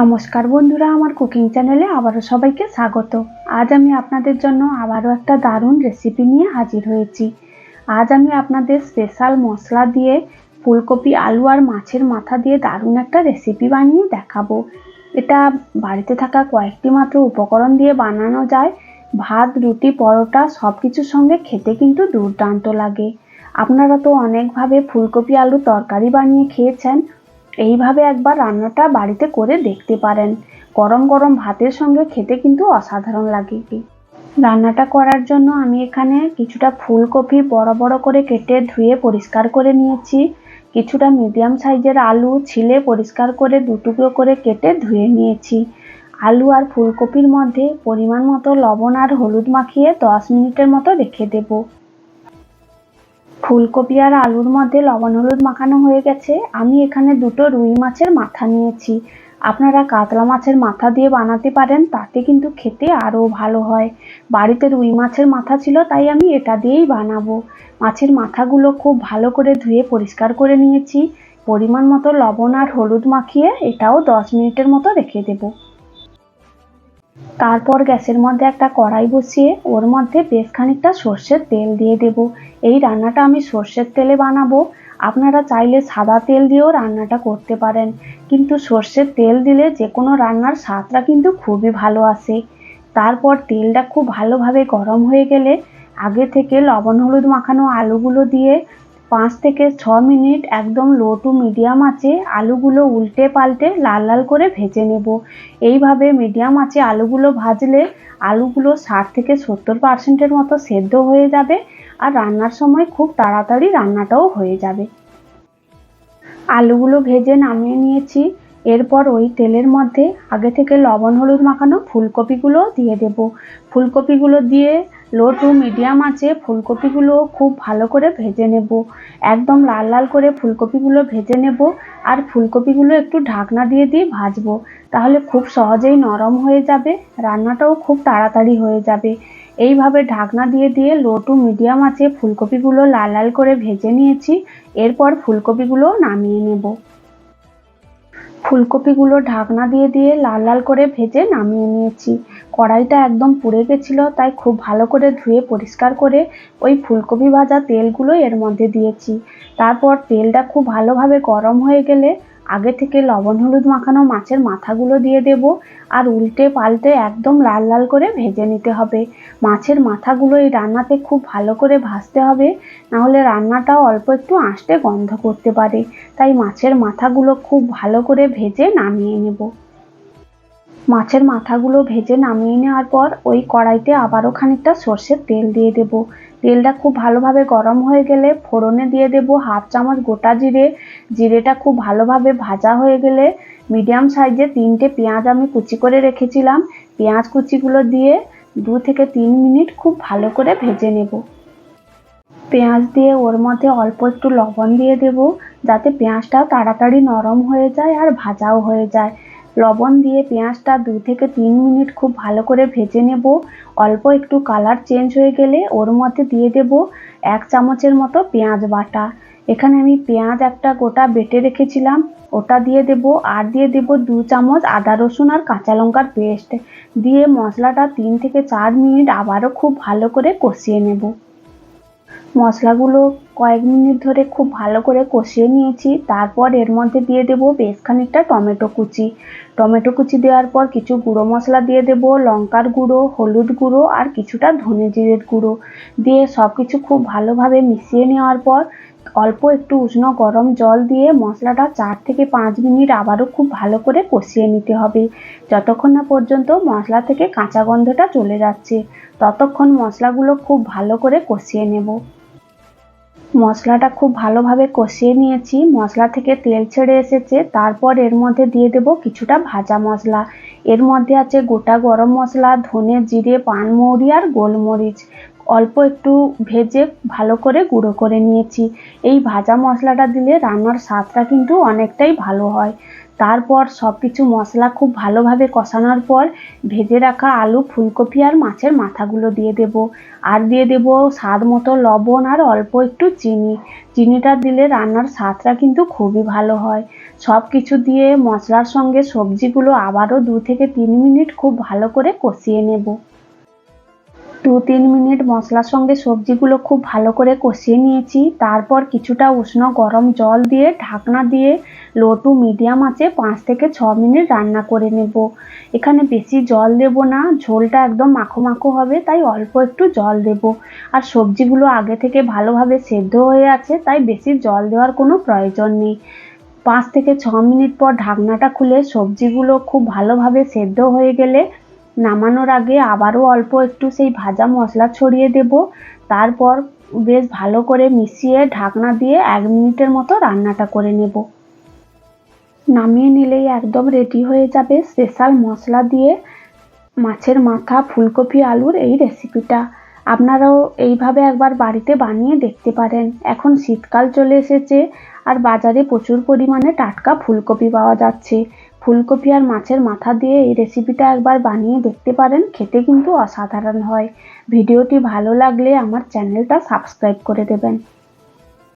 নমস্কার বন্ধুরা, আমার কুকিং চ্যানেলে আবারও সবাইকে স্বাগত। আজ আমি আপনাদের জন্য আবারও একটা দারুণ রেসিপি নিয়ে হাজির হয়েছি। আজ আমি আপনাদের স্পেশাল মশলা দিয়ে ফুলকপি, আলু আর মাছের মাথা দিয়ে দারুণ একটা রেসিপি বানিয়ে দেখাবো। এটা বাড়িতে থাকা কয়েকটি মাত্র উপকরণ দিয়ে বানানো যায়। ভাত, রুটি, পরোটা সব কিছুর সঙ্গে খেতে কিন্তু দুর্দান্ত লাগে। আপনারা তো অনেকভাবে ফুলকপি, আলু তরকারি বানিয়ে খেয়েছেন। এইভাবে একবার রান্নাটা বাড়িতে করে দেখতে পারেন। গরম গরম ভাতের সঙ্গে খেতে কিন্তু অসাধারণ লাগে। রান্নাটা করার জন্য আমি এখানে কিছুটা ফুলকপি বড় বড় করে কেটে ধুয়ে পরিষ্কার করে নিয়েছি। কিছুটা মিডিয়াম সাইজের আলু ছিলে পরিষ্কার করে দুটুকরো করে কেটে ধুয়ে নিয়েছি। আলু আর ফুলকপির মধ্যে পরিমাণ মতো লবণ আর হলুদ মাখিয়ে দশ মিনিটের মতো রেখে দেবো। ফুলকপি আর আলুর মধ্যে লবণ হলুদ মাখানো হয়ে গেছে। আমি এখানে দুটো রুই মাছের মাথা নিয়েছি। আপনারা কাতলা মাছের মাথা দিয়ে বানাতে পারেন, তাতে কিন্তু খেতে আরও ভালো হয়। বাড়িতে রুই মাছের মাথা ছিল, তাই আমি এটা দিয়েই বানাবো। মাছের মাথাগুলো খুব ভালো করে ধুয়ে পরিষ্কার করে নিয়েছি। পরিমাণ মতো লবণ আর হলুদ মাখিয়ে এটাও দশ মিনিটের মতো রেখে দেবো। তারপর গ্যাসের মধ্যে একটা কড়াই বসিয়ে ওর মধ্যে বেশ খানিকটা সর্ষের তেল দিয়ে দেব। এই রান্নাটা আমি সর্ষের তেলে বানাবো। আপনারা চাইলে সাদা তেল দিয়েও রান্নাটা করতে পারেন। কিন্তু সর্ষের তেল দিলে যে কোনো রান্নার স্বাদটা কিন্তু খুবই ভালো আসে। তারপর তেলটা খুব ভালোভাবে গরম হয়ে গেলে আগে থেকে লবণ, হলুদ মাখানো আলুগুলো দিয়ে পাঁচ থেকে ছ মিনিট একদম লো টু মিডিয়াম আছে আলুগুলো উল্টে পাল্টে লাল লাল করে ভেজে নেব। এইভাবে মিডিয়াম আছে আলুগুলো ভাজলে আলুগুলো ষাট থেকে সত্তর পার্সেন্টের মতো সেদ্ধ হয়ে যাবে আর রান্নার সময় খুব তাড়াতাড়ি রান্নাটাও হয়ে যাবে। আলুগুলো ভেজে নামিয়ে নিয়েছি। এরপর ওই তেলের মধ্যে আগে থেকে লবণ হলুদ মাখানো ফুলকপিগুলো দিয়ে দেব। ফুলকপিগুলো দিয়ে লো টু মিডিয়াম আছে, ফুলকপিগুলো খুব ভালো করে ভেজে নেব। একদম লাল লাল করে ফুলকপিগুলো ভেজে নেব আর ফুলকপিগুলো একটু ঢাকনা দিয়ে দিয়ে ভাজবো। তাহলে খুব সহজেই নরম হয়ে যাবে, রান্নাটাও খুব তাড়াতাড়ি হয়ে যাবে। এইভাবে ঢাকনা দিয়ে দিয়ে লো টু মিডিয়াম আছে, ফুলকপিগুলো লাল লাল করে ভেজে নিয়েছি, এরপর ফুলকপিগুলো নামিয়ে নেব। ফুলকপিগুলো ঢাকনা দিয়ে দিয়ে লাল লাল করে ভেজে নামিয়ে নিয়েছি। কড়াইটা একদম পুড়ে গেছিল, তাই খুব ভালো করে ধুয়ে পরিষ্কার করে ওই ফুলকপি ভাজা তেলগুলো এর মধ্যে দিয়েছি। তারপর তেলটা খুব ভালোভাবে গরম হয়ে গেলে আগে থেকে লবণ, হলুদ মাখানো মাছের মাথাগুলো দিয়ে দেব আর উল্টে পাল্টে একদম লাল লাল করে ভেজে নিতে হবে। মাছের মাথাগুলো এই রান্নাতে খুব ভালো করে ভাজতে হবে, নাহলে রান্নাটাও অল্প একটু আঁশটে গন্ধ করতে পারে। তাই মাছের মাথাগুলো খুব ভালো করে ভেজে নামিয়ে নেব। মাছের মাথাগুলো ভেজে নামিয়ে নেওয়ার পর ওই কড়াইতে আবারও খানিকটা সর্ষের তেল দিয়ে দেব। তেলটা খুব ভালোভাবে গরম হয়ে গেলে ফোড়নে দিয়ে দেব হাফ চামচ গোটা জিরে। জিরেটা খুব ভালোভাবে ভাজা হয়ে গেলে মিডিয়াম সাইজে তিনটে পেঁয়াজ আমি কুচি করে রেখেছিলাম। পেঁয়াজ কুচিগুলো দিয়ে দু থেকে তিন মিনিট খুব ভালো করে ভেজে নেব। পেঁয়াজ দিয়ে ওর মধ্যে অল্প একটু লবণ দিয়ে দেব যাতে পেঁয়াজটাও তাড়াতাড়ি নরম হয়ে যায় আর ভাজাও হয়ে যায়। লবণ দিয়ে পেঁয়াজটা দু থেকে তিন মিনিট খুব ভালো করে ভেজে নেব। অল্প একটু কালার চেঞ্জ হয়ে গেলে ওর মধ্যে দিয়ে দেব এক চামচের মতো পেঁয়াজ বাটা। এখানে আমি পেঁয়াজ একটা গোটা বেটে রেখেছিলাম। ওটা দিয়ে দেব আর দিয়ে দেব দু চামচ আদা রসুন আর কাঁচা লঙ্কার পেস্ট। দিয়ে মশলাটা তিন থেকে চার মিনিট আবারও খুব ভালো করে কষিয়ে নেব। মশলাগুলো কয়েক মিনিট ধরে খুব ভালো করে কষিয়ে নিয়েছি। তারপর এর মধ্যে দিয়ে দেব বেশ খানিকটা টমেটো কুচি। টমেটো কুচি দেওয়ার পর কিছু গুঁড়ো মশলা দিয়ে দেব, লঙ্কার গুঁড়ো, হলুদ গুঁড়ো আর কিছুটা ধনে জিরের গুঁড়ো। দিয়ে সব কিছু খুব ভালোভাবে মিশিয়ে নেওয়ার পর অল্প একটু উষ্ণ গরম জল দিয়ে মশলাটা চার থেকে পাঁচ মিনিট আবারও খুব ভালো করে কষিয়ে নিতে হবে। যতক্ষণ না পর্যন্ত মশলা থেকে কাঁচা গন্ধটা চলে যাচ্ছে, ততক্ষণ মশলাগুলো খুব ভালো করে কষিয়ে নেব। মশলাটা খুব ভালোভাবে কষিয়ে নিয়েছি। মশলা থেকে তেল ছেড়ে এসেছে। তারপর এর মধ্যে দিয়ে দেব কিছুটা ভাজা মশলা। এর মধ্যে আছে গোটা গরম মশলা, ধনে জিরে পানমৌরি আর গোলমরিচ। অল্প একটু ভেজে ভালো করে গুঁড়ো করে নিয়েছি। এই ভাজা মশলাটা দিলে রান্নার স্বাদটা কিন্তু অনেকটাই ভালো হয়। তারপর সব কিছু মশলা খুব ভালোভাবে কষানোর পর ভেজে রাখা আলু, ফুলকপি আর মাছের মাথাগুলো দিয়ে দেব। আর দিয়ে দেব স্বাদ মতো লবণ আর অল্প একটু চিনি। চিনিটা দিলে রান্নার স্বাদটা কিন্তু খুবই ভালো হয়। সব কিছু দিয়ে মশলার সঙ্গে সবজিগুলো আবারও দু থেকে তিন মিনিট খুব ভালো করে কষিয়ে নেব। দু তিন মিনিট মশলার সঙ্গে সবজিগুলো খুব ভালো করে কষিয়ে নিয়েছি। তারপর কিছুটা উষ্ণ গরম জল দিয়ে ঢাকনা দিয়ে লো টু মিডিয়াম আঁচে পাঁচ থেকে ছ মিনিট রান্না করে নেব। এখানে বেশি জল দেব না, ঝোলটা একদম মাখো মাখো হবে, তাই অল্প একটু জল দেব। আর সবজিগুলো আগে থেকে ভালোভাবে সেদ্ধ হয়ে আছে, তাই বেশি জল দেওয়ার কোনো প্রয়োজন নেই। পাঁচ থেকে ছ মিনিট পর ঢাকনাটা খুলে সবজিগুলো খুব ভালোভাবে সেদ্ধ হয়ে গেলে নামানোর আগে আবারও অল্প একটু সেই ভাজা মশলা ছড়িয়ে দেব। তারপর বেশ ভালো করে মিশিয়ে ঢাকনা দিয়ে এক মিনিটের মতো রান্নাটা করে নেব। নামিয়ে নিলেই একদম রেডি হয়ে যাবে স্পেশাল মশলা দিয়ে মাছের মাথা, ফুলকপি, আলুর এই রেসিপিটা আপনারাও এইভাবে একবার বাড়িতে বানিয়ে দেখতে পারেন। এখন শীতকাল চলে এসেছে আর বাজারে প্রচুর পরিমাণে টাটকা ফুলকপি পাওয়া যাচ্ছে। ফুলকপি আর মাছের মাথা দিয়ে এই রেসিপিটা একবার বানিয়ে দেখতে পারেন, খেতে কিন্তু অসাধারণ হয়। ভিডিওটি ভালো লাগলে আমার চ্যানেলটা সাবস্ক্রাইব করে দেবেন।